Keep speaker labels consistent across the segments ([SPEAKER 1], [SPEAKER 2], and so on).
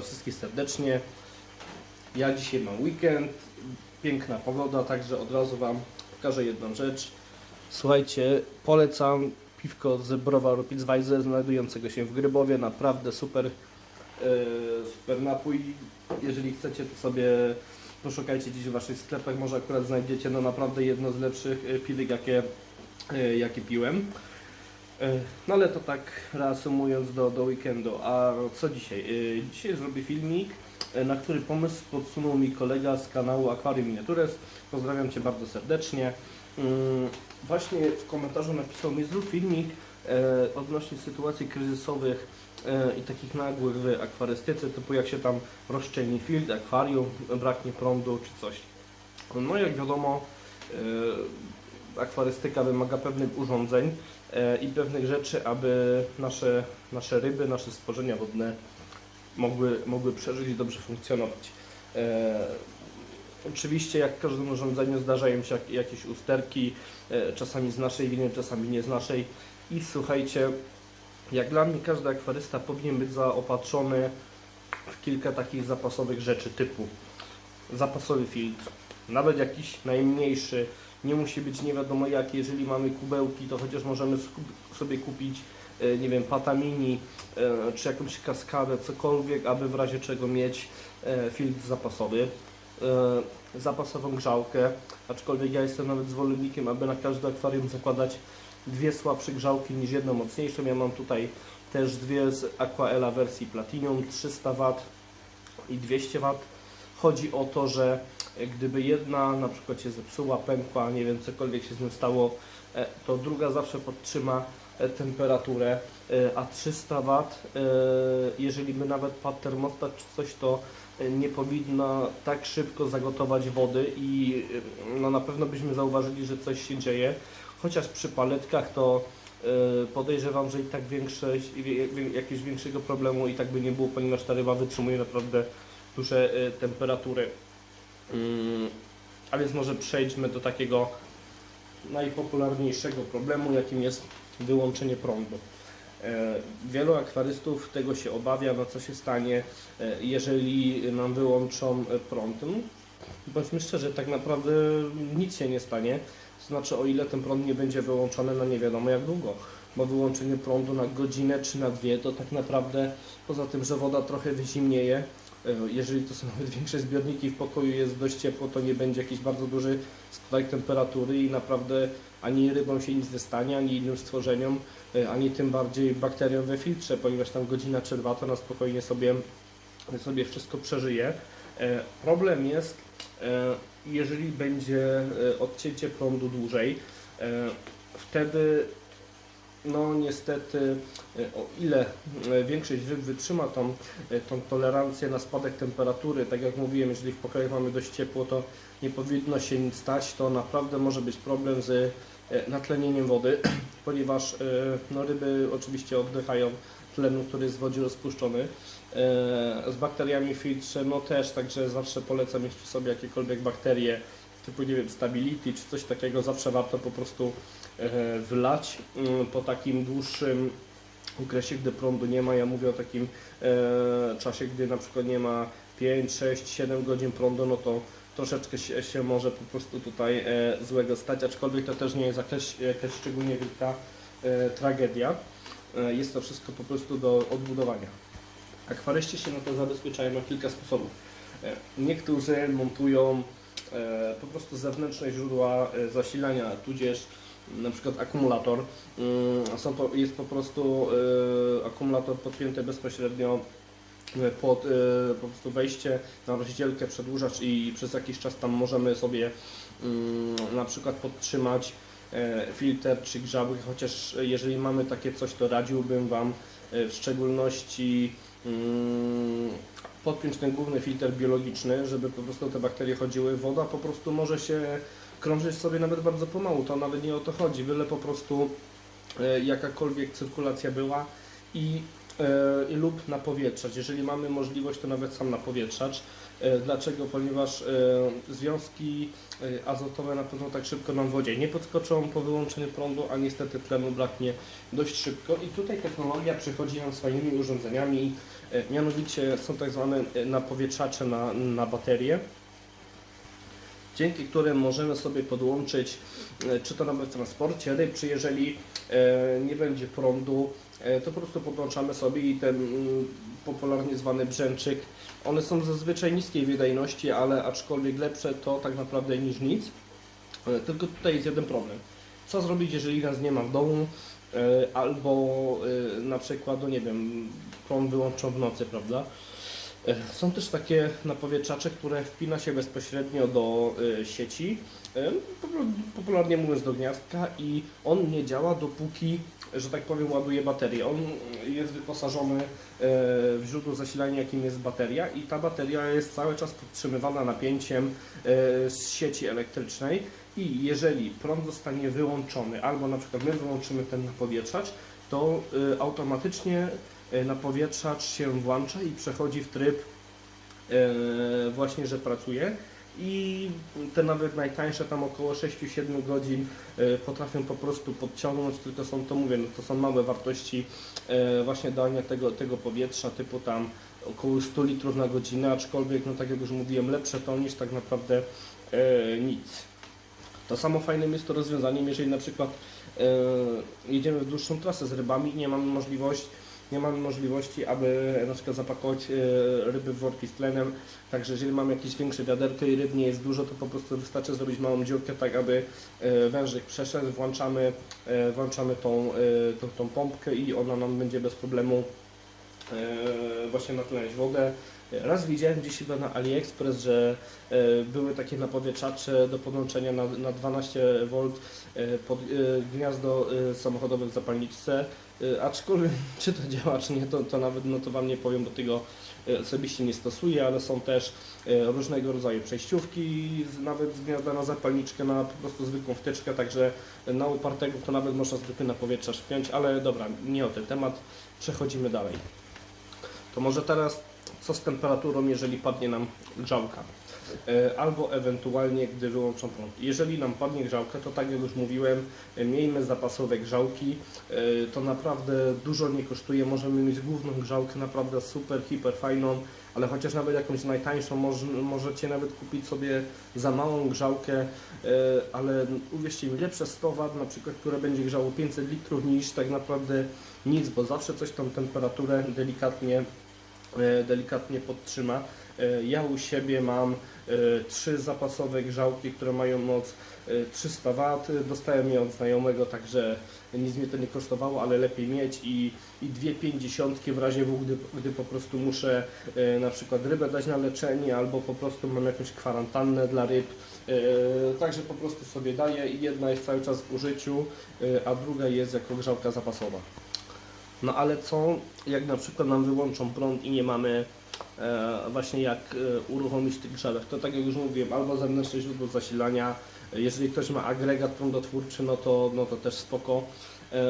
[SPEAKER 1] Was wszystkich serdecznie. Ja dzisiaj mam weekend, piękna pogoda, także od razu Wam pokażę jedną rzecz. Słuchajcie, polecam piwko z browaru Pizzweiser znajdującego się w Grybowie. Naprawdę super, e, super napój. Jeżeli chcecie, to sobie poszukajcie gdzieś w Waszych sklepach. Może akurat znajdziecie no naprawdę jedno z lepszych e, piwek, jakie, e, jakie piłem. E, No ale to tak reasumując do, do weekendu. A co dzisiaj? E, Dzisiaj zrobię filmik, e, na który pomysł podsunął mi kolega z kanału Aquarium Miniatures. Pozdrawiam Cię bardzo serdecznie. Mm, Właśnie w komentarzu napisał mi zrób filmik odnośnie sytuacji kryzysowych i takich nagłych w akwarystyce, typu jak się tam rozszczelni filtr, akwarium, braknie prądu czy coś. No jak wiadomo, akwarystyka wymaga pewnych urządzeń e, i pewnych rzeczy, aby nasze, nasze ryby, nasze stworzenia wodne mogły, mogły przeżyć i dobrze funkcjonować. E, Oczywiście, jak w każdym urządzeniu, zdarzają się jak- jakieś usterki, e, czasami z naszej winy, czasami nie z naszej. I słuchajcie, jak dla mnie każdy akwarysta powinien być zaopatrzony w kilka takich zapasowych rzeczy typu zapasowy filtr, nawet jakiś najmniejszy, nie musi być nie wiadomo jaki, jeżeli mamy kubełki, to chociaż możemy sobie kupić, e, nie wiem, patamini, e, czy jakąś kaskadę, cokolwiek, aby w razie czego mieć e, filtr zapasowy. Zapasową grzałkę, aczkolwiek ja jestem nawet zwolennikiem, aby na każde akwarium zakładać dwie słabsze grzałki niż jedną mocniejszą. Ja mam tutaj też dwie z Aquaela wersji Platinum, 300 W i 200 W. Chodzi o to, że gdyby jedna na przykład się zepsuła, pękła, nie wiem, cokolwiek się z nią stało, e, to druga zawsze podtrzyma e, temperaturę, e, a 300 W, jeżeli by nawet padł termostat czy coś, to nie powinna tak szybko zagotować wody i no, na pewno byśmy zauważyli, że coś się dzieje. Chociaż przy paletkach to podejrzewam, że i tak jakiegoś większego problemu i tak by nie było, ponieważ ta ryba wytrzymuje naprawdę duże temperatury. Mm, A więc może przejdźmy do takiego najpopularniejszego problemu, jakim jest wyłączenie prądu. E, Wielu akwarystów tego się obawia, no co się stanie, e, jeżeli nam wyłączą e, prąd. No, bądźmy szczerzy, tak naprawdę nic się nie stanie. Znaczy, o ile ten prąd nie będzie wyłączony na nie wiadomo jak długo. Bo wyłączenie prądu na godzinę czy na dwie, to tak naprawdę poza tym, że woda trochę wyzimnieje, jeżeli to są nawet większe zbiorniki w pokoju, jest dość ciepło, to nie będzie jakiś bardzo duży spadek temperatury i naprawdę ani rybom się nic nie stanie, ani innym stworzeniom, e, ani tym bardziej bakteriom we filtrze, ponieważ tam godzina czy dwa to na spokojnie sobie, sobie wszystko przeżyje. E, Problem jest, e, jeżeli będzie e, odcięcie prądu dłużej, e, wtedy no niestety e, o ile e, większość ryb wytrzyma tą, e, tą tolerancję na spadek temperatury, tak jak mówiłem, jeżeli w pokoju mamy dość ciepło, to nie powinno się nic stać, to naprawdę może być problem z natlenieniem wody, ponieważ no, ryby oczywiście oddychają tlenu, który jest w wodzie rozpuszczony. Z bakteriami w filtrze no też, także zawsze polecam, jeśli sobie jakiekolwiek bakterie typu nie wiem, stability czy coś takiego, zawsze warto po prostu wlać mm, po takim dłuższym okresie, gdy prądu nie ma. Ja mówię o takim e, czasie, gdy na przykład nie ma 5, 6, 7 godzin prądu, no to troszeczkę się, się może po prostu tutaj e, złego stać, aczkolwiek to też nie jest jakaś, jakaś szczególnie wielka e, tragedia. E, jest to wszystko po prostu do odbudowania. Akwaryści się na to zabezpieczają na kilka sposobów. E, Niektórzy montują e, po prostu zewnętrzne źródła e, zasilania, tudzież na przykład akumulator. Mm, Są jest po prostu e, akumulator podpięty bezpośrednio e, pod e, po prostu wejście na rozdzielkę, przedłużacz i przez jakiś czas tam możemy sobie mm, na przykład podtrzymać e, filtr czy grzałkę, chociaż jeżeli mamy takie coś, to radziłbym Wam e, w szczególności mm, podpiąć ten główny filtr biologiczny, żeby po prostu te bakterie chodziły. Woda po prostu może się krążyć sobie nawet bardzo pomału, to nawet nie o to chodzi, byle po prostu e, jakakolwiek cyrkulacja była i e, lub napowietrzać. Jeżeli mamy możliwość, to nawet sam napowietrzacz. E, Dlaczego? Ponieważ e, związki e, azotowe na pewno tak szybko nam w wodzie nie podskoczą po wyłączeniu prądu, a niestety tlenu braknie dość szybko. I tutaj technologia przychodzi nam swoimi urządzeniami, e, mianowicie są tak zwane napowietrzacze na, na baterie dzięki którym możemy sobie podłączyć, e, czy to nawet w transporcie ryb, czy jeżeli e, nie będzie prądu, e, to po prostu podłączamy sobie i ten mm, popularnie zwany brzęczyk. One są zazwyczaj niskiej wydajności, ale aczkolwiek lepsze to tak naprawdę niż nic. Tylko tutaj jest jeden problem. Co zrobić, jeżeli nas nie ma w domu, albo na przykład, no nie wiem, prąd wyłączą w nocy, prawda? E, Są też takie napowietrzacze, które wpina się bezpośrednio do e, sieci, e, popu- popularnie mówiąc do gniazdka i on nie działa dopóki, że tak powiem, ładuje baterię. On jest wyposażony w źródło zasilania, jakim jest bateria i ta bateria jest cały czas podtrzymywana napięciem z sieci elektrycznej i jeżeli prąd zostanie wyłączony albo na przykład my wyłączymy ten napowietrzacz, to automatycznie napowietrzacz się włącza i przechodzi w tryb e, właśnie, że pracuje i te nawet najtańsze tam około 6-7 godzin e, potrafią po prostu podciągnąć, tylko są to mówię, no to są małe wartości e, właśnie dania tego, tego powietrza typu tam około 100 litrów na godzinę, aczkolwiek no tak jak już mówiłem lepsze to niż tak naprawdę e, nic. To samo fajnym jest to rozwiązaniem, jeżeli na przykład e, jedziemy w dłuższą trasę z rybami i nie mamy możliwości nie mamy możliwości, aby na przykład zapakować e, ryby w worki z tlenem. Także jeżeli mamy jakieś większe wiaderko i ryb nie jest dużo, to po prostu wystarczy zrobić małą dziurkę, tak aby e, wężyk przeszedł, włączamy, e, włączamy tą, tą, tą pompkę i ona nam będzie bez problemu właśnie natleniać wodę. Raz widziałem gdzieś chyba na AliExpress, że były takie napowietrzacze do podłączenia na, na 12 V pod gniazdo samochodowe w zapalniczce. E, Aczkolwiek czy to działa, czy nie, to, to nawet no to Wam nie powiem, bo tego e, osobiście nie stosuję, ale są też e, różnego rodzaju przejściówki, nawet z gniazda na zapalniczkę, na po prostu zwykłą wtyczkę, także na upartego to nawet można zwykły napowietrzacz wpiąć, ale dobra, nie o ten temat, przechodzimy dalej. To może teraz co z temperaturą, jeżeli padnie nam grzałka? E, Albo ewentualnie, gdy wyłączą prąd. Jeżeli nam padnie grzałka, to tak jak już mówiłem, e, miejmy zapasowe grzałki. E, To naprawdę dużo nie kosztuje. Możemy mieć główną grzałkę, naprawdę super, hiper fajną, ale chociaż nawet jakąś najtańszą moż, możecie nawet kupić sobie za małą grzałkę, ale uwierzcie mi, lepsze 100 W na przykład, które będzie grzało 500 litrów niż tak naprawdę nic, bo zawsze coś tą temperaturę delikatnie delikatnie podtrzyma. E, Ja u siebie mam e, trzy zapasowe grzałki, które mają moc e, 300 W. Dostałem je od znajomego, także nic mnie to nie kosztowało, ale lepiej mieć i, i dwie pięćdziesiątki w razie gdy, gdy po prostu muszę e, na przykład rybę dać na leczenie albo po prostu mam jakąś kwarantannę dla ryb. E, Także po prostu sobie daję i jedna jest cały czas w użyciu, e, a druga jest jako grzałka zapasowa. No ale co, jak na przykład nam wyłączą prąd i nie mamy e, właśnie jak e, uruchomić tych grzałek, to tak jak już mówiłem, albo zewnętrzne źródło zasilania, e, jeżeli ktoś ma agregat prądotwórczy, no to, no to też spoko. E,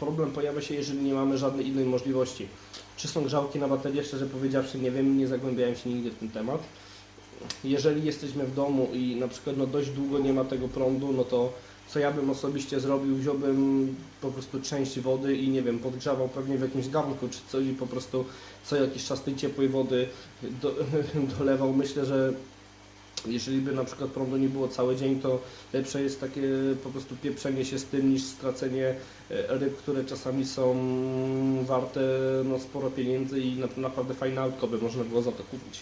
[SPEAKER 1] problem pojawia się, jeżeli nie mamy żadnej innej możliwości. Czy są grzałki na baterię? Szczerze powiedziawszy nie wiem, nie zagłębiałem się nigdy w ten temat. Jeżeli jesteśmy w domu i na przykład no dość długo nie ma tego prądu, no to co ja bym osobiście zrobił, wziąłbym po prostu część wody i nie wiem, podgrzawał pewnie w jakimś garnku czy coś i po prostu co jakiś czas tej ciepłej wody do, dolewał. Myślę, że jeżeli by na przykład prądu nie było cały dzień, to lepsze jest takie po prostu pieprzenie się z tym niż stracenie e, ryb, które czasami są warte no, sporo pieniędzy i na, naprawdę fajne autko by można było za to kupić.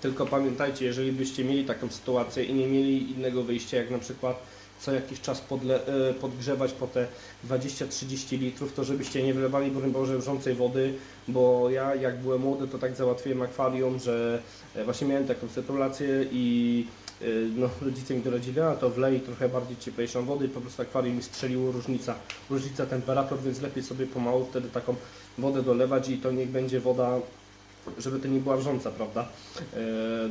[SPEAKER 1] Tylko pamiętajcie, jeżeli byście mieli taką sytuację i nie mieli innego wyjścia, jak na przykład co jakiś czas podle, e, podgrzewać po te 20-30 litrów, to żebyście nie wylewali, broń Boże, wrzącej wody, bo ja jak byłem młody, to tak załatwiłem akwarium, że e, właśnie miałem taką sytuację i e, no, rodzice mi doradzili, a to wlej trochę bardziej cieplejszą wody i po prostu akwarium mi strzeliło różnica, różnica temperatur, więc lepiej sobie pomału wtedy taką wodę dolewać i to niech będzie woda żeby to nie była wrząca, prawda?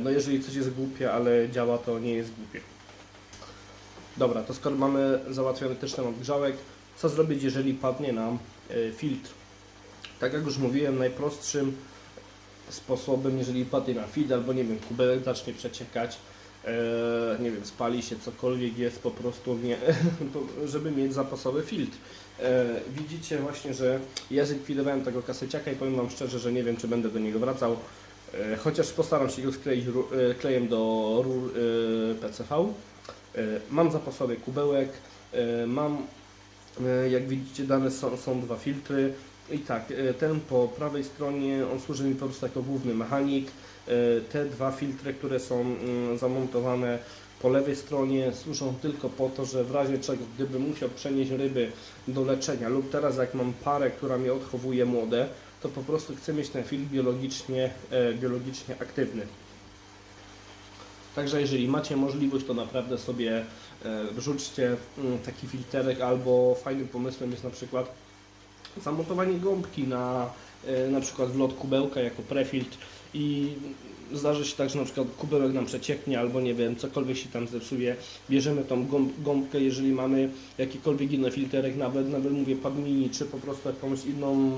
[SPEAKER 1] No jeżeli coś jest głupie, ale działa, to nie jest głupie. Dobra, to skoro mamy załatwiony też temat grzałek, co zrobić, jeżeli padnie nam e, filtr? Tak jak już mówiłem, najprostszym sposobem, jeżeli padnie na feed albo nie wiem, kubełek zacznie przeciekać, e, nie wiem, spali się cokolwiek jest po prostu, nie, żeby mieć zapasowy filtr. E, widzicie właśnie, że ja zlikwidowałem tego kaseciaka i powiem Wam szczerze, że nie wiem, czy będę do niego wracał. Chociaż postaram się go skleić klejem do rur PCV. E, Mam zapasowy kubełek, e, mam, e, jak widzicie, dane są, są dwa filtry. I tak, ten po prawej stronie, on służy mi po prostu jako główny mechanik. Te dwa filtry, które są mm, zamontowane po lewej stronie służą tylko po to, że w razie czego, gdybym musiał przenieść ryby do leczenia lub teraz jak mam parę, która mnie odchowuje młode, to po prostu chcę mieć ten filtr biologicznie, biologicznie aktywny. Także jeżeli macie możliwość, to naprawdę sobie e, wrzućcie mm, taki filterek albo fajnym pomysłem jest na przykład zamontowanie gąbki na e, na przykład wlot kubełka jako prefiltr i zdarzy się tak, że na przykład kubełek nam przecieknie albo nie wiem, cokolwiek się tam zepsuje, bierzemy tą gąb gąbkę, jeżeli mamy jakikolwiek inny filterek, nawet, nawet mówię padmini, czy po prostu jakąś inną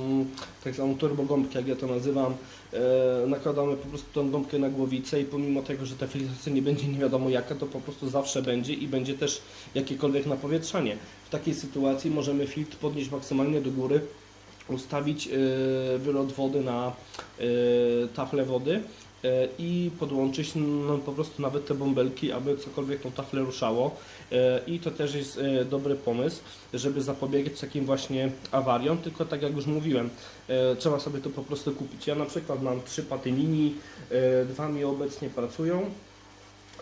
[SPEAKER 1] tak zwaną turbogąbkę, jak ja to nazywam, e, nakładamy po prostu tą gąbkę na głowicę i pomimo tego, że ta filtracja nie będzie nie wiadomo jaka, to po prostu zawsze będzie i będzie też jakiekolwiek napowietrzanie. W takiej sytuacji możemy filtr podnieść maksymalnie do góry, ustawić e, wylot wody na e, taflę wody i podłączyć no, po prostu nawet te bąbelki, aby cokolwiek tą taflę ruszało. E, I to też jest e, dobry pomysł, żeby zapobiegać takim właśnie awariom, tylko tak jak już mówiłem, e, trzeba sobie to po prostu kupić. Ja na przykład mam trzy paty mini, e, dwa mi obecnie pracują.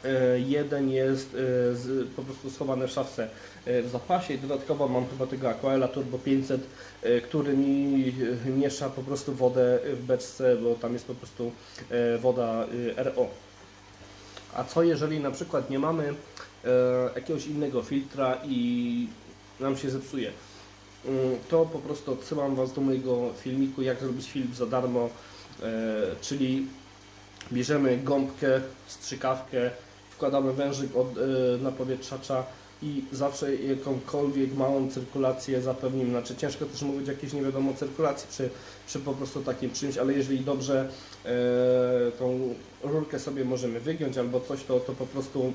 [SPEAKER 1] E, Jeden jest e, po prostu schowany w szafce e, w zapasie i dodatkowo mam chyba tego Aquaela Turbo 500, e, który mi miesza po prostu wodę w beczce, bo tam jest po prostu woda RO. A co jeżeli na przykład nie mamy jakiegoś innego filtra i nam się zepsuje? Mm, To po prostu odsyłam Was do mojego filmiku, jak zrobić film za darmo, czyli bierzemy gąbkę, strzykawkę, wkładamy wężyk od y, napowietrzacza i zawsze jakąkolwiek małą cyrkulację zapewnimy. Znaczy ciężko też mówić jakieś nie wiadomo cyrkulacji przy, przy po prostu takim czymś, ale jeżeli dobrze e, tą rurkę sobie możemy wygiąć albo coś, to, to po prostu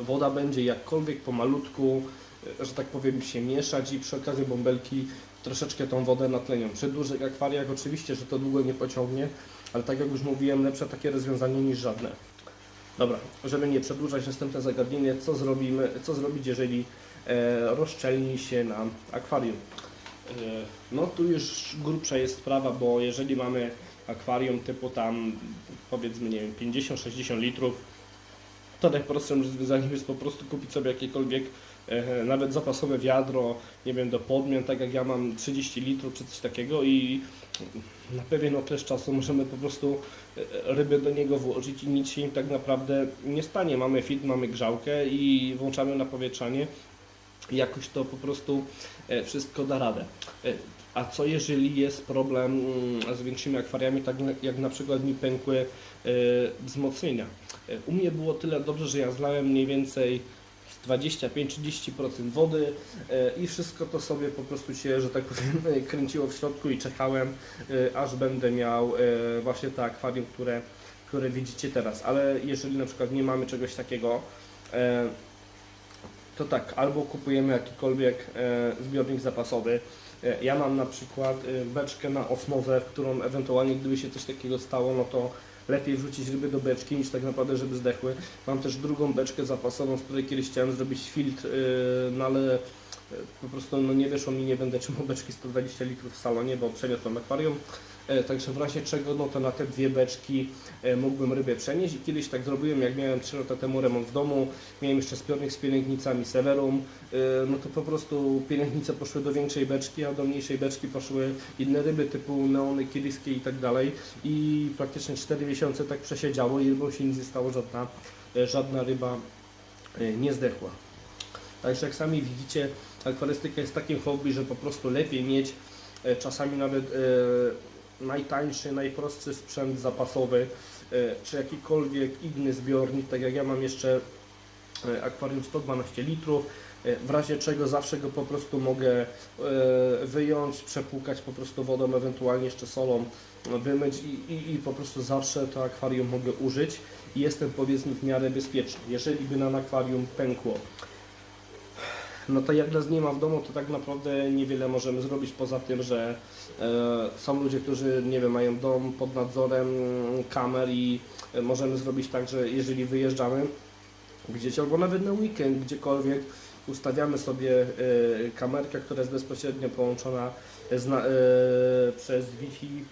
[SPEAKER 1] woda będzie jakkolwiek pomalutku, e, że tak powiem, się mieszać i przy okazji bąbelki troszeczkę tą wodę natlenią. Przy dużych akwariach oczywiście, że to długo nie pociągnie, ale tak jak już mówiłem, lepsze takie rozwiązanie niż żadne. Dobra, żeby nie przedłużać, następne zagadnienie, co zrobimy, co zrobić, jeżeli e, rozszczelni się nam akwarium. E, no tu już grubsza jest sprawa, bo jeżeli mamy akwarium typu tam powiedzmy, nie wiem, 50-60 litrów, to najprostszym rozwiązaniem jest po prostu kupić sobie jakiekolwiek nawet zapasowe wiadro, nie wiem, do podmian, tak jak ja mam 30 litrów czy coś takiego i na pewien okres czasu możemy po prostu e, ryby do niego włożyć i nic się im tak naprawdę nie stanie. Mamy filtr, mamy grzałkę i włączamy napowietrzanie i jakoś to po prostu e, wszystko da radę. E, A co jeżeli jest problem mm, z większymi akwariami, tak na- jak na przykład mi pękły e, wzmocnienia? E, U mnie było tyle dobrze, że ja zlałem mniej więcej 25-30% wody e, i wszystko to sobie po prostu się, że tak powiem, kręciło w środku i czekałem, e, aż będę miał e, właśnie te akwarium, które, które widzicie teraz. Ale jeżeli na przykład nie mamy czegoś takiego, to tak, albo kupujemy jakikolwiek zbiornik zapasowy. Ja mam na przykład beczkę na osmozę, w którą ewentualnie gdyby się coś takiego stało, no to lepiej wrzucić ryby do beczki niż tak naprawdę, żeby zdechły. Mam też drugą beczkę zapasową, z której kiedyś chciałem zrobić filtr, e, no ale e, po prostu no nie wyszło mi, nie będę trzymał beczki 120 litrów w salonie, bo przeniosłem akwarium. E, Także w razie czego, no to na te dwie beczki e, mógłbym rybę przenieść i kiedyś tak zrobiłem, jak miałem 3 lata temu remont w domu, miałem jeszcze zbiornik z pielęgnicami Severum, e, no to po prostu pielęgnice poszły do większej beczki, a do mniejszej beczki poszły inne ryby typu neony, kiliskie i tak dalej i praktycznie 4 miesiące tak przesiedziało i rybom się nie stało, żadna, żadna ryba nie zdechła. Także jak sami widzicie, akwarystyka jest takim hobby, że po prostu lepiej mieć czasami nawet najtańszy, najprostszy sprzęt zapasowy, e, czy jakikolwiek inny zbiornik, tak jak ja mam jeszcze e, akwarium 112 litrów, e, w razie czego zawsze go po prostu mogę wyjąć, przepłukać po prostu wodą, ewentualnie jeszcze solą, no, wymyć i, i, i po prostu zawsze to akwarium mogę użyć i jestem powiedzmy w miarę bezpieczny. Jeżeli by nam akwarium pękło, no to jak nas nie ma w domu, to tak naprawdę niewiele możemy zrobić poza tym, że e, są ludzie, którzy nie wiem, mają dom pod nadzorem kamer i e, możemy zrobić tak, że jeżeli wyjeżdżamy gdzieś albo nawet na weekend, gdziekolwiek, ustawiamy sobie e, kamerkę, która jest bezpośrednio połączona przez Wi-Fi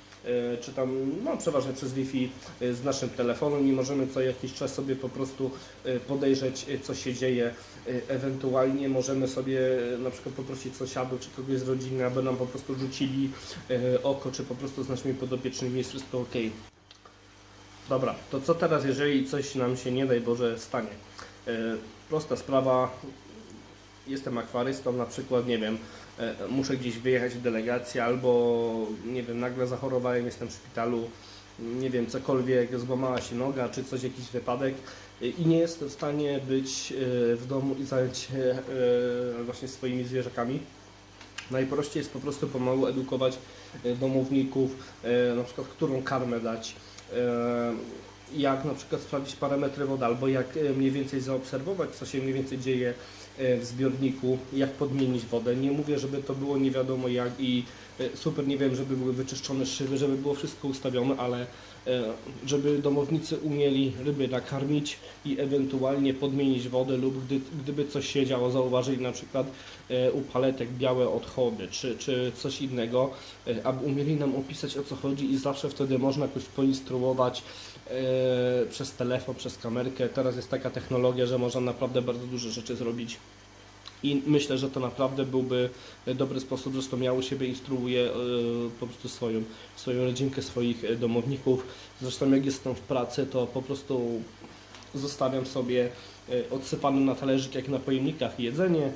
[SPEAKER 1] czy tam, no przeważnie przez Wi-Fi e, z naszym telefonem i możemy co jakiś czas sobie po prostu e, podejrzeć, e, co się dzieje. E, Ewentualnie możemy sobie e, na przykład poprosić sąsiadów czy kogoś z rodziny, aby nam po prostu rzucili e, oko, czy po prostu z naszymi podopiecznymi jest wszystko ok. Dobra, to co teraz, jeżeli coś nam się nie daj Boże stanie? E, Prosta sprawa, jestem akwarystą, na przykład, nie wiem, e, muszę gdzieś wyjechać w delegację albo, nie wiem, nagle zachorowałem, jestem w szpitalu, nie wiem, cokolwiek, złamała się noga, czy coś, jakiś wypadek e, i nie jestem w stanie być e, w domu i zająć się e, właśnie swoimi zwierzakami. Najprościej jest po prostu pomału edukować e, domowników, e, na przykład którą karmę dać, e, jak na przykład sprawdzić parametry wody, albo jak e, mniej więcej zaobserwować, co się mniej więcej dzieje e, w zbiorniku, jak podmienić wodę. Nie mówię, żeby to było nie wiadomo jak i e, super, nie wiem, żeby były wyczyszczone szyby, żeby było wszystko ustawione, ale e, żeby domownicy umieli ryby nakarmić i ewentualnie podmienić wodę lub gdy, gdyby coś się działo, zauważyli na przykład e, u paletek białe odchody czy, czy coś innego, e, aby umieli nam opisać o co chodzi i zawsze wtedy można jakoś poinstruować e, przez telefon, przez kamerkę. Teraz jest taka technologia, że można naprawdę bardzo duże rzeczy zrobić. I myślę, że to naprawdę byłby dobry sposób. Zresztą ja u siebie instruuję e, po prostu swoją, swoją rodzinkę, swoich e, domowników. Zresztą jak jestem w pracy, to po prostu zostawiam sobie odsypane na talerzyk, jak na pojemnikach jedzenie.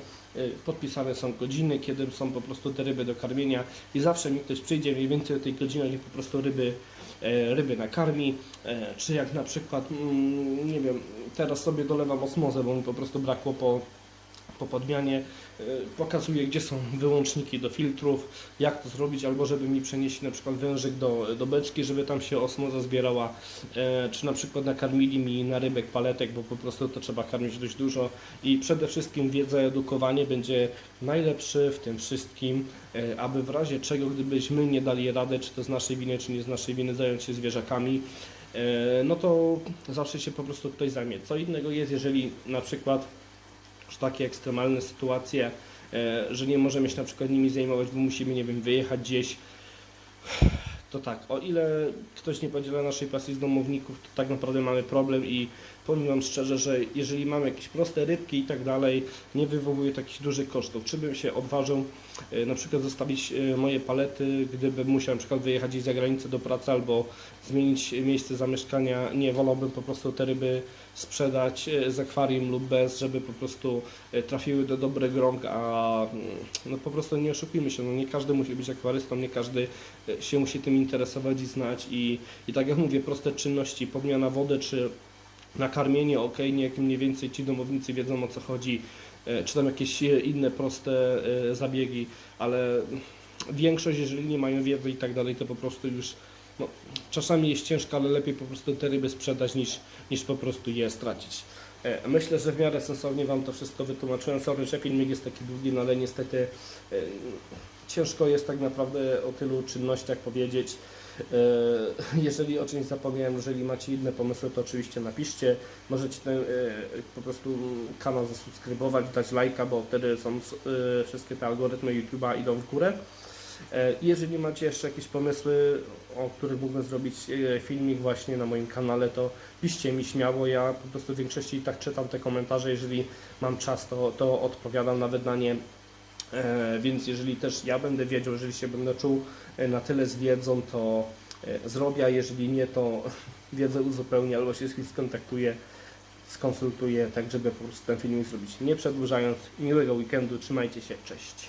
[SPEAKER 1] Podpisane są godziny, kiedy są po prostu te ryby do karmienia i zawsze mi ktoś przyjdzie mniej więcej o tej godzinie i po prostu ryby, ryby nakarmi. E, Czy jak na przykład, mm, nie wiem, teraz sobie dolewam osmozę, bo mi po prostu brakło po po podmianie y, pokazuje, gdzie są wyłączniki do filtrów, jak to zrobić, albo żeby mi przenieść na przykład wężyk do, do beczki, żeby tam się osmoza zbierała, e, czy na przykład nakarmili mi na rybek paletek, bo po prostu to trzeba karmić dość dużo i przede wszystkim wiedza, edukowanie będzie najlepszy w tym wszystkim, e, aby w razie czego, gdybyśmy nie dali radę, czy to z naszej winy, czy nie z naszej winy, zająć się zwierzakami, e, no to zawsze się po prostu ktoś zajmie. Co innego jest, jeżeli na przykład takie ekstremalne sytuacje, e, że nie możemy się na przykład nimi zajmować, bo musimy, nie wiem, wyjechać gdzieś. To tak, o ile ktoś nie podziela naszej pasji z domowników, to tak naprawdę mamy problem i powiem Wam szczerze, że jeżeli mamy jakieś proste rybki i tak dalej, nie wywołuje takich dużych kosztów. Czy bym się odważył e, na przykład zostawić e, moje palety, gdybym musiał na przykład wyjechać gdzieś za granicę do pracy albo zmienić miejsce zamieszkania? Nie, wolałbym po prostu te ryby sprzedać e, z akwarium lub bez, żeby po prostu trafiły do dobrych rąk, a mm, no po prostu nie oszukujmy się, no nie każdy musi być akwarystą, nie każdy się musi tym interesować i znać i, i tak jak mówię, proste czynności, podmiana wody czy nakarmienie, ok, niech mniej więcej ci domownicy wiedzą o co chodzi, e, czy tam jakieś e, inne proste e, zabiegi, ale większość, jeżeli nie mają wiedzy i tak dalej, to po prostu już no, czasami jest ciężko, ale lepiej po prostu te ryby sprzedać niż, niż po prostu je stracić. Myślę, że w miarę sensownie Wam to wszystko wytłumaczyłem. Sorry, że filmik jest taki długi, no ale niestety ciężko jest tak naprawdę o tylu czynnościach powiedzieć. E, Jeżeli o czymś zapomniałem, jeżeli macie inne pomysły, to oczywiście napiszcie. Możecie ten e, po prostu kanał zasubskrybować, dać lajka, bo wtedy są e, wszystkie te algorytmy YouTube'a idą w górę. Jeżeli macie jeszcze jakieś pomysły, o których mógłbym zrobić filmik właśnie na moim kanale, to piszcie mi śmiało. Ja po prostu w większości i tak czytam te komentarze. Jeżeli mam czas, to, to odpowiadam nawet na nie. E, Więc jeżeli też ja będę wiedział, jeżeli się będę czuł e, na tyle z wiedzą, to e, zrobię, a jeżeli nie, to wiedzę uzupełnię albo się z kimś skontaktuję, skonsultuję, tak żeby po prostu ten filmik zrobić. Nie przedłużając, miłego weekendu, trzymajcie się, cześć.